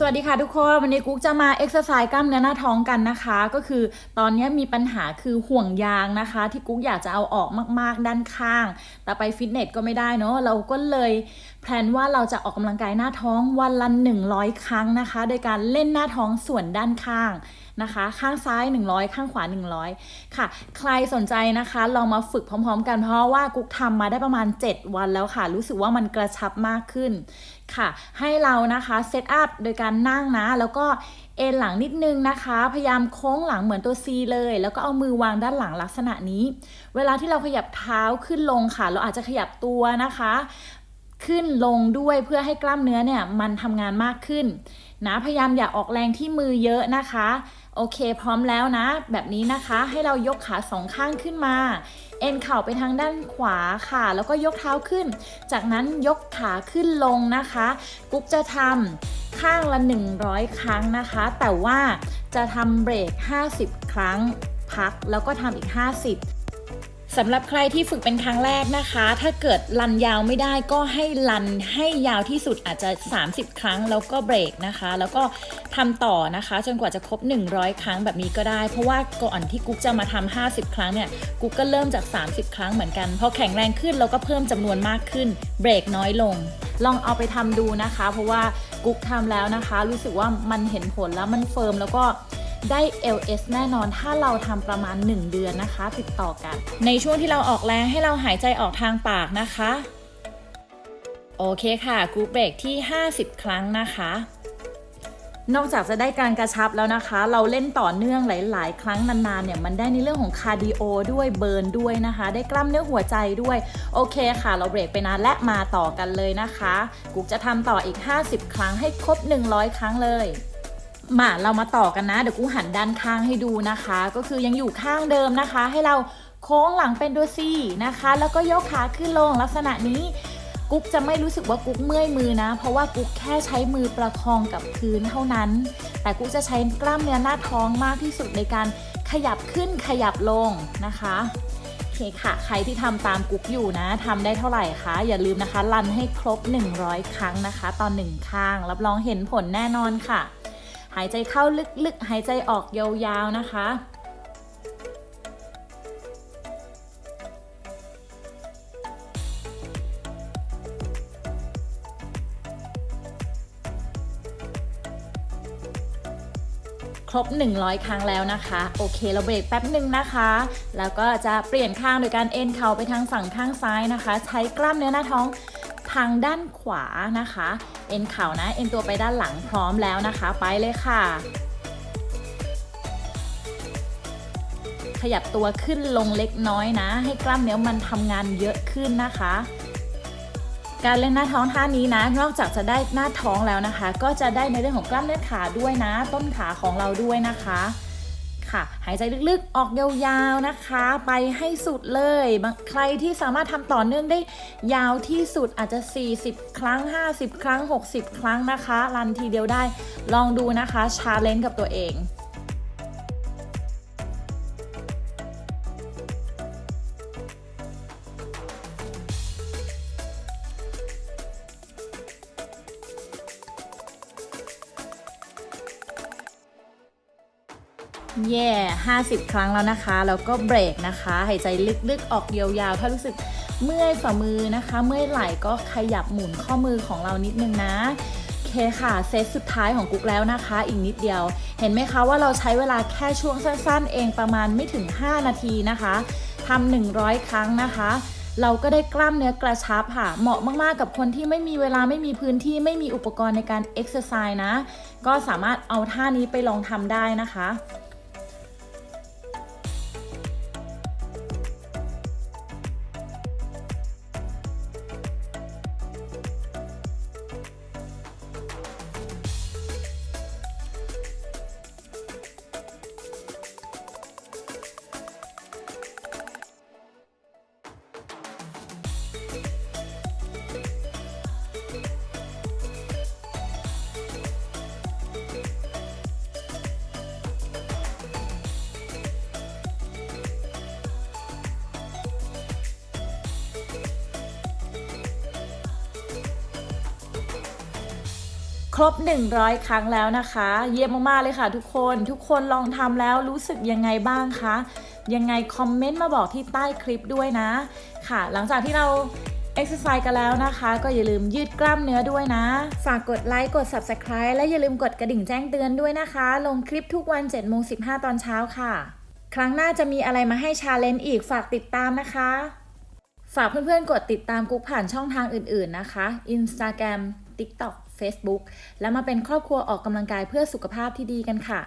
สวัสดีค่ะทุกคน วันนี้กุ๊กจะมาเอ็กซ์ไซส์กล้ามเนื้อหน้าท้องกันนะคะ ก็คือตอนนี้มีปัญหาคือห่วงยางนะคะ ที่กุ๊กอยากจะเอาออกมากๆด้านข้าง แต่ไปฟิตเนสก็ไม่ได้เนาะเราก็เลยแพลนว่าเราจะออกกำลังกายหน้าท้องวันละ100 ครั้งนะคะ โดยการเล่นหน้าท้องส่วนด้านข้าง นะคะ ข้างซ้าย 100 ข้างขวา 100 ค่ะ ใครสนใจนะคะลองมาฝึกพร้อม ๆ กันเพราะว่ากุ๊กทำมาได้ประมาณ 7 วันแล้วค่ะ รู้สึกว่ามันกระชับมากขึ้นค่ะ ให้เรานะคะเซตอัพโดยการนั่งนะ แล้วก็เอนหลังนิดนึงนะคะ พยายามโค้งหลังเหมือนตัว C เลย แล้วก็เอามือวางด้านหลังลักษณะนี้ เวลาที่เราขยับเท้าขึ้นลงค่ะ เราอาจจะขยับตัวนะคะ ขึ้นลงด้วยเพื่อให้กล้ามเนื้อเนี่ยมันทำงานมากขึ้นนะ พยายามอย่าออกแรงที่มือเยอะนะคะ โอเค พร้อมแล้วนะ แบบนี้นะคะให้เรายกขาสองข้างขึ้นมา เอ็นเข่าไปทางด้านขวาค่ะ แล้วก็ยกเท้าขึ้น จากนั้นยกขาขึ้นลงนะคะ กุ๊กจะทำข้างละ 100 ครั้งนะคะ แต่ว่าจะทำเบรก 50 ครั้งพักแล้วก็ทำอีก 50 สำหรับใครที่ฝึกเป็นครั้งแรกนะคะ ถ้าเกิดลันยาวไม่ได้ก็ให้ลันให้ยาวที่สุดอาจจะ 30 ครั้งแล้วก็เบรกนะคะ แล้วก็ทำต่อนะคะ จนกว่าจะครบ 100 ครั้งแบบนี้ก็ได้ เพราะว่าก่อนที่กุ๊กจะมาทำ50 ครั้งเนี่ยกุ๊กก็เริ่มจาก 30 ครั้งเหมือนกันพอแข็งแรงขึ้นเราก็เพิ่มจำนวนมากขึ้น เบรกน้อยลง ลองเอาไปทำดูนะคะ เพราะว่ากุ๊กทำแล้วนะคะ รู้สึกว่ามันเห็นผลแล้วมันเฟิร์มแล้วก็ ได้ LS แน่นอน ถ้าเราทำประมาณ 1 เดือนนะคะ ติดต่อกัน ในช่วงที่เราออกแรงให้เราหายใจออกทางปากนะคะ โอเคค่ะกรุ๊ปเบรกที่ 50 ครั้งนะคะนอกจากจะได้การกระชับแล้วนะคะ เราเล่นต่อเนื่องหลาย ๆ ครั้งนานๆเนี่ยมันได้ในเรื่องของคาร์ดิโอด้วยเบิร์นด้วยนะคะ ได้กล้ามเนื้อหัวใจด้วย โอเคค่ะ เราเบรกไปนานและมาต่อกันเลยนะคะ กุ๊กจะทำต่ออีก 50 ครั้งให้ครบ 100 ครั้งเลย มาเรามาต่อกันนะ เดี๋ยวกูหันด้านข้างให้ดูนะคะ ก็คือยังอยู่ข้างเดิมนะคะ ให้เราโค้งหลังเป็นตัวซีนะคะ แล้วก็ยกขาขึ้นลงลักษณะนี้กุ๊กจะไม่รู้สึกว่ากุ๊กเมื่อยมือนะ เพราะว่ากุ๊กแค่ใช้มือประคองกับพื้นเท่านั้น แต่กุ๊กจะใช้กล้ามเนื้อหน้าท้องมากที่สุดในการขยับขึ้นขยับลงนะคะโอเคค่ะ ใครที่ทำตามกุ๊กอยู่นะทำได้เท่าไหร่คะ อย่าลืมนะคะ รันให้ครบ 100 ครั้งนะคะ ตอนหนึ่งข้าง รับรองเห็นผลแน่นอนค่ะ หายใจเข้าลึกๆ หายใจออกยาวๆนะคะครบ 100 ครั้งแล้วนะคะ โอเคเราเบรกแป๊บหนึ่งนะคะ แล้วก็จะเปลี่ยนข้างโดยการเอ็นเข่าไปทางฝั่งข้างซ้ายนะคะ ใช้กล้ามเนื้อหน้าท้อง ทางด้านขวานะคะ เอ็นเข่านะ เอ็นตัวไปด้านหลังพร้อมแล้วนะคะ ไปเลยค่ะ ขยับตัวขึ้นลงเล็กน้อยนะ ให้กล้ามเนื้อมันทำงานเยอะขึ้นนะคะการเล่นหน้าท้องท่านี้นะ นอกจากจะได้หน้าท้องแล้วนะคะ ก็จะได้ในเรื่องของกล้ามเนื้อขาด้วยนะ ต้นขาของเราด้วยนะคะ ค่ะ หายใจลึกๆ ออกยาวๆนะคะ ไปให้สุดเลย ใครที่สามารถทำต่อเนื่องได้ยาวที่สุดอาจจะ 40 ครั้ง 50 ครั้ง 60 ครั้งนะคะ รันทีเดียวได้ ลองดูนะคะ ชาเลนจ์กับตัวเอง แย่50 ครั้งแล้วนะคะ แล้วก็เบรกนะคะ หายใจลึกๆ ออกยาวๆ ถ้ารู้สึกเมื่อยฝ่ามือนะคะ เมื่อยไหล่ก็ขยับหมุนข้อมือของเรานิดนึงนะโอเคค่ะ เซตสุดท้ายของกุ๊กแล้วนะคะ อีกนิดเดียว เห็นไหมคะว่าเราใช้เวลาแค่ช่วงสั้นๆ เองประมาณไม่ถึง 5 นาทีนะคะทำ100 ครั้งนะคะเราก็ได้กล้ามเนื้อกระชับค่ะ เหมาะมากๆกับคนที่ไม่มีเวลาไม่มีพื้นที่ไม่มีอุปกรณ์ในการเอ็กซ์ไซส์นะ ก็สามารถเอาท่านี้ไปลองทำได้นะคะ ครบ 100 ครั้งแล้วนะคะ เยี่ยมมากๆเลยค่ะทุกคนทุกคนลองทำแล้วรู้สึกยังไงบ้างคะยังไงคอมเมนต์มาบอกที่ใต้คลิปด้วยนะ ค่ะ หลังจากที่เราเอ็กซ์ไซส์กันแล้วนะคะ ก็อย่าลืมยืดกล้ามเนื้อด้วยนะ ฝากกดไลค์กด Subscribe และอย่าลืมกดกระดิ่งแจ้งเตือนด้วยนะคะ ลงคลิปทุกวัน7โมง15 ตอนเช้าค่ะ ครั้งหน้าจะมีอะไรมาให้ชาเลนจ์อีกฝากติดตามนะคะ ฝากเพื่อนๆกดติดตามกุ๊กผ่านช่องทางอื่นๆนะคะ Instagram TikTok Facebook แล้วมาเป็นครอบครัวออกกำลังกายเพื่อสุขภาพที่ดีกันค่ะ